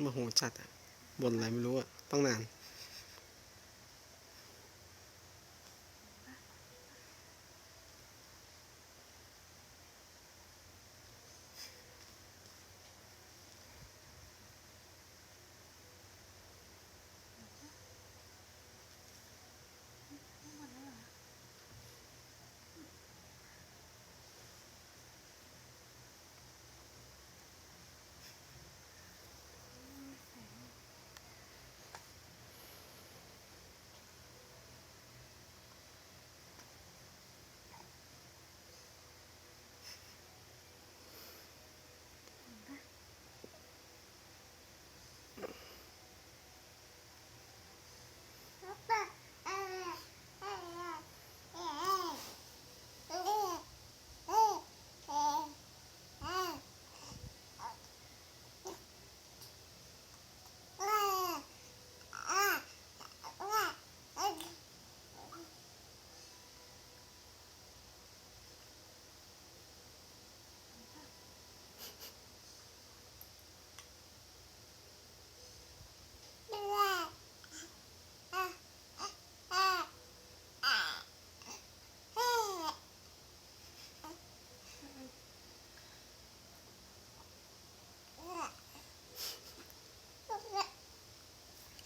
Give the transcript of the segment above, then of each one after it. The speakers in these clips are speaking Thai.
โมโหจัดอะบ่นอะไรไม่รู้อะต้องนาน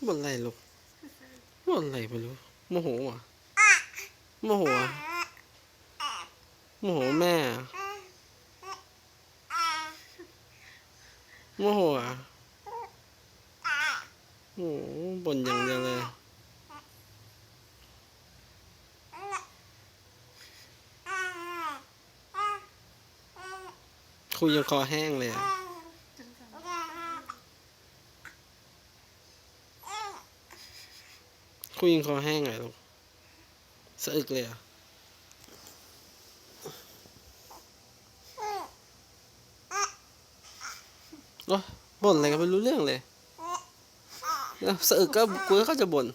บนอะไรลูกบนอะไรไม่รู้โมโหอะโมโหอะโมโหแม่อะโมโหอะโอ้โหบ่นอย่างเดียวเลยคุยยังคอแห้งเลยอะ คุยยังคอแห้งเลยลูกสะอึกเลยอะโอ้บ่นอะไรกันไม่รู้เรื่องเลยแล้วสะอึกก็กูก็จะบ่น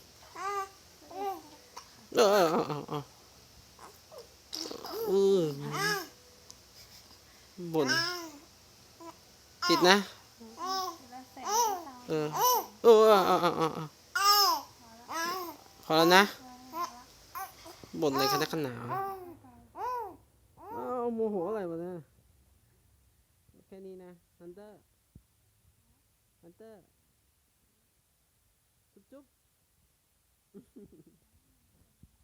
เออเออเออเออเออบ่นผิดนะ เออเออเออเออ พอแล้วนะบ่นอะไรกันนักกันหนาวอ้าวโมโหอะไรมาเนี่ยแค่นี้นะฮันเตอร์ฮันเตอร์ จุ๊บจุ๊บ